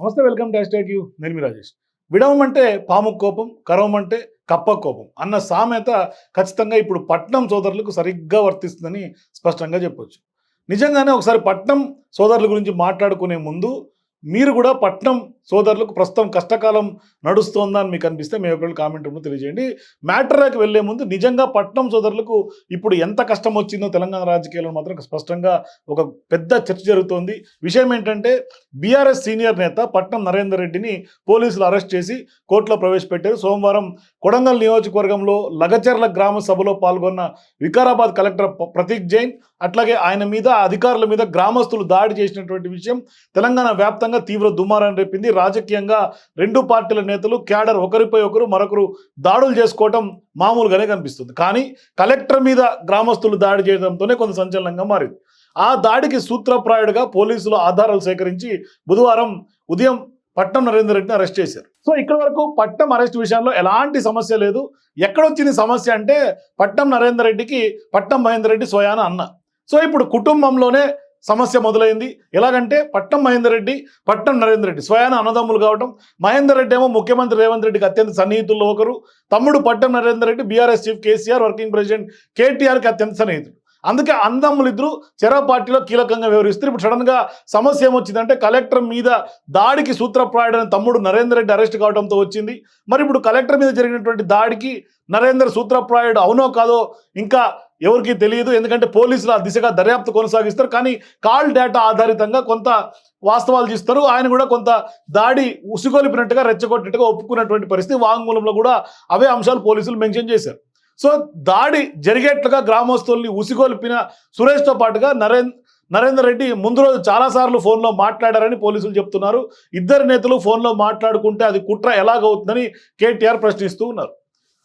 నమస్తే welcome to hash you. నేను మీ రాజేష్. విడవమంటే పాము కోపం కరవమంటే కప్ప కోపం అన్న సామెత ఖచ్చితంగా ఇప్పుడు పట్నం సోదరులకు సరిగ్గా వర్తిస్తుందని స్పష్టంగా చెప్పొచ్చు. నిజంగానే ఒకసారి పట్నం సోదరుల గురించి మాట్లాడుకునే ముందు మీరు కూడా పట్నం సోదరులకు ప్రస్తుతం కష్టకాలం నడుస్తోందని మీకు అనిపిస్తే మీ ఒకళ్ళు కామెంట్ రూమ్లో తెలియజేయండి. మ్యాటర్కి వెళ్ళే ముందు నిజంగా పట్నం సోదరులకు ఇప్పుడు ఎంత కష్టం వచ్చిందో తెలంగాణ రాజకీయాల్లో మాత్రం స్పష్టంగా ఒక పెద్ద చర్చ జరుగుతోంది. విషయం ఏంటంటే బీఆర్ఎస్ సీనియర్ నేత పట్నం నరేందర్ రెడ్డిని పోలీసులు అరెస్ట్ చేసి కోర్టులో ప్రవేశపెట్టారు. సోమవారం కొడంగల్ నియోజకవర్గంలో లగచర్ల గ్రామ సభలో పాల్గొన్న వికారాబాద్ కలెక్టర్ ప్రతీక్ జైన్ అట్లాగే ఆయన మీద అధికారుల మీద గ్రామస్తులు దాడి చేసినటువంటి విషయం తెలంగాణ వ్యాప్తంగా తీవ్ర దుమారాన్ని రేపింది. రాజకీయంగా రెండు పార్టీల నేతలు క్యాడర్ ఒకరిపై ఒకరు మరొకరు దాడులు చేసుకోవటం మామూలుగానే కనిపిస్తుంది. కానీ కలెక్టర్ మీద గ్రామస్తులు దాడి చేయడంతోనే కొంత సంచలనంగా మారింది. ఆ దాడికి సూత్రప్రాయుడుగా పోలీసులు ఆధారాలు సేకరించి బుధవారం ఉదయం పట్నం నరేందర్ రెడ్డిని అరెస్ట్ చేశారు. సో ఇక్కడ వరకు పట్నం అరెస్ట్ విషయంలో ఎలాంటి సమస్య లేదు. ఎక్కడొచ్చింది సమస్య అంటే పట్నం నరేందర్ రెడ్డికి పట్నం మహేందర్ రెడ్డి స్వయాన అన్న. సో ఇప్పుడు కుటుంబంలోనే సమస్య మొదలైంది. ఎలాగంటే పట్నం మహేందర్ రెడ్డి పట్నం నరేందర్ రెడ్డి స్వయాన అన్నదమ్ములు కావడం మహేందర్ రెడ్డి ఏమో ముఖ్యమంత్రి రేవంత్ రెడ్డికి అత్యంత సన్నిహితుల్లో ఒకరు. తమ్ముడు Patnam Narender Reddy BRS chief KCR working president కేటీఆర్కి అత్యంత సన్నిహితుడు. అందుకే అందమ్ములు ఇద్దరు చెర పార్టీలో కీలకంగా వ్యవహరిస్తారు. ఇప్పుడు సడన్గా సమస్య ఏమొచ్చిందంటే కలెక్టర్ మీద దాడికి సూత్రప్రాయుడైన తమ్ముడు నరేందర్ రెడ్డి అరెస్ట్ కావడంతో వచ్చింది. మరి ఇప్పుడు కలెక్టర్ మీద జరిగినటువంటి దాడికి నరేందర్ సూత్రప్రాయుడు అవునో కాదో ఇంకా ఎవరికి తెలియదు. ఎందుకంటే పోలీసులు ఆ దిశగా దర్యాప్తు కొనసాగిస్తారు. కానీ కాల్ డేటా ఆధారితంగా కొంత వాస్తవాలు తీస్తారు ఆయన కూడా కొంత దాడి ఉసిగొలిపినట్టుగా రెచ్చగొట్టినట్టుగా ఒప్పుకున్నటువంటి పరిస్థితి. వాంగ్మూలంలో కూడా అవే అంశాలు పోలీసులు మెన్షన్ చేశారు. సో దాడి జరిగేట్లుగా గ్రామస్తుల్ని ఉసిగొల్పిన సురేష్తో పాటుగా నరేంద్ర నరేందర్ రెడ్డి ముందు రోజు చాలాసార్లు ఫోన్లో మాట్లాడారని పోలీసులు చెప్తున్నారు. ఇద్దరు నేతలు ఫోన్లో మాట్లాడుకుంటే అది కుట్ర ఎలాగవుతుందని కేటీఆర్ ప్రశ్నిస్తూ ఉన్నారు.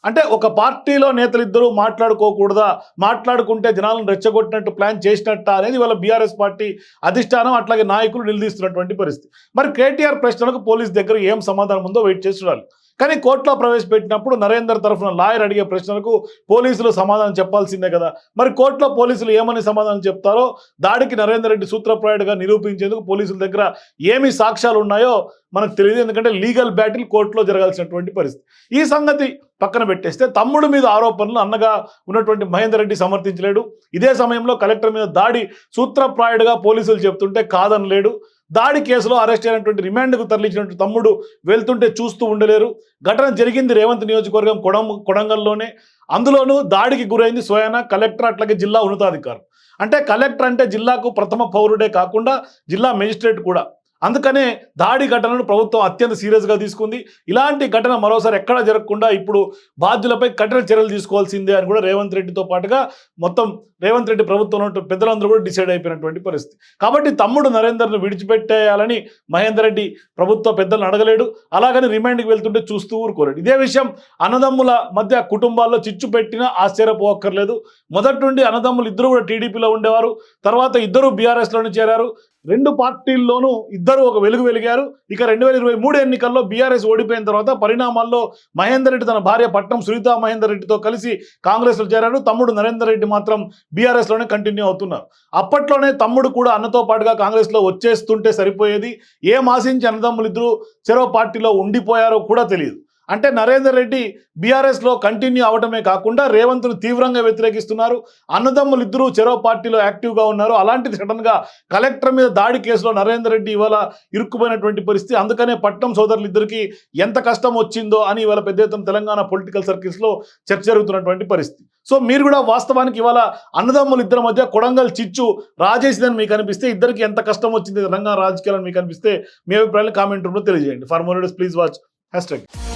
అంటే ఒక పార్టీలో నేతలు ఇద్దరు మాట్లాడుకోకూడదా? మాట్లాడుకుంటే జనాలను రెచ్చగొట్టినట్టు ప్లాన్ చేసినట్ట అనేది వాళ్ళ బీఆర్ఎస్ పార్టీ అధిష్టానం అట్లాగే నాయకులు నిలదీస్తున్నటువంటి పరిస్థితి. మరి కేటీఆర్ ప్రశ్నలకు పోలీస్ దగ్గర ఏం సమాధానం ఉందో వెయిట్ చేసి చూడాలి. కానీ కోర్టులో ప్రవేశపెట్టినప్పుడు నరేందర్ తరఫున లాయర్ అడిగే ప్రశ్నలకు పోలీసులు సమాధానం చెప్పాల్సిందే కదా. మరి కోర్టులో పోలీసులు ఏమని సమాధానం చెప్తారో దాడికి నరేందర్ రెడ్డి సూత్రప్రాయుడుగా నిరూపించేందుకు పోలీసుల దగ్గర ఏమి సాక్ష్యాలు ఉన్నాయో మనకు తెలియదు. ఎందుకంటే లీగల్ బ్యాటిల్ కోర్టులో జరగాల్సినటువంటి పరిస్థితి. ఈ సంగతి పక్కన పెట్టేస్తే తమ్ముడు మీద ఆరోపణలు అన్నగా ఉన్నటువంటి మహేందర్ రెడ్డి సమర్థించలేడు. ఇదే సమయంలో కలెక్టర్ మీద దాడి సూత్రప్రాయుడుగా పోలీసులు చెప్తుంటే కాదనలేడు. దాడి కేసులో అరెస్ట్ అయినటువంటి రిమాండ్కు తరలించినటువంటి తమ్ముడు వెళ్తుంటే చూస్తూ ఉండలేరు. ఘటన జరిగింది రేవంత్ నియోజకవర్గం కొడం కొడంగల్లోనే. అందులోనూ దాడికి గురైంది స్వయాన కలెక్టర్ అట్లాగే జిల్లా ఉన్నతాధికారులు. అంటే కలెక్టర్ అంటే జిల్లాకు ప్రథమ పౌరుడే కాకుండా జిల్లా మెజిస్ట్రేట్ కూడా. అందుకనే దాడి ఘటనను ప్రభుత్వం అత్యంత సీరియస్గా తీసుకుంది. ఇలాంటి ఘటన మరోసారి ఎక్కడ జరగకుండా ఇప్పుడు బాధ్యులపై కఠిన చర్యలు తీసుకోవాల్సిందే అని కూడా రేవంత్ రెడ్డితో పాటుగా మొత్తం రేవంత్ రెడ్డి ప్రభుత్వంలో పెద్దలందరూ కూడా డిసైడ్ అయిపోయినటువంటి పరిస్థితి. కాబట్టి తమ్ముడు నరేందర్ను విడిచిపెట్టేయాలని మహేందర్ రెడ్డి ప్రభుత్వ పెద్దలను అడగలేడు. అలాగని రిమాండ్కి వెళ్తుంటే చూస్తూ ఊరుకోలేడు. ఇదే విషయం అన్నదమ్ముల మధ్య కుటుంబాల్లో చిచ్చు పెట్టినా ఆశ్చర్యపోక్కర్లేదు. మొదటి నుండి అన్నదమ్ములు ఇద్దరు కూడా టీడీపీలో ఉండేవారు. తర్వాత ఇద్దరు బీఆర్ఎస్లోనే చేరారు. రెండు పార్టీల్లోనూ ఇద్దరు ఒక వెలుగు వెలిగారు. ఇక రెండు వేల ఇరవై మూడు ఎన్నికల్లో బీఆర్ఎస్ ఓడిపోయిన తర్వాత పరిణామాల్లో మహేందర్ రెడ్డి తన భార్య పట్నం సునీతా మహేందర్ రెడ్డితో కలిసి కాంగ్రెస్లో చేరారు. తమ్ముడు నరేందర్ రెడ్డి మాత్రం బీఆర్ఎస్లోనే కంటిన్యూ అవుతున్నారు. అప్పట్లోనే తమ్ముడు కూడా అన్నతో పాటుగా కాంగ్రెస్లో వచ్చేస్తుంటే సరిపోయేది. ఏం ఆశించి అన్నదమ్ములు ఇద్దరు చెరో పార్టీలో ఉండిపోయారో కూడా తెలియదు. అంటే నరేందర్ రెడ్డి బీఆర్ఎస్లో కంటిన్యూ అవడమే కాకుండా రేవంత్ను తీవ్రంగా వ్యతిరేకిస్తున్నారు. అన్నదమ్ములు ఇద్దరు చెరో పార్టీలో యాక్టివ్గా ఉన్నారు. అలాంటిది సడన్గా కలెక్టర్ మీద దాడి కేసులో నరేందర్ రెడ్డి ఇవాళ ఇరుక్కుపోయినటువంటి పరిస్థితి. అందుకనే పట్నం సోదరులు ఇద్దరికి ఎంత కష్టం వచ్చిందో అని ఇవాళ పెద్ద ఎత్తున తెలంగాణ పొలిటికల్ సర్కిల్స్లో చర్చ జరుగుతున్నటువంటి పరిస్థితి. సో మీరు కూడా వాస్తవానికి ఇవాళ అన్నదమ్ములు ఇద్దరి మధ్య కొడంగల్ చిచ్చు రాజేసిందని మీకు అనిపిస్తే ఇద్దరికి ఎంత కష్టం వచ్చింది తెలంగాణ రాజకీయాలని మీకు అనిపిస్తే మీ అభిప్రాయాలు కామెంట్ రూమ్లో తెలియజేయండి. For more please watch hash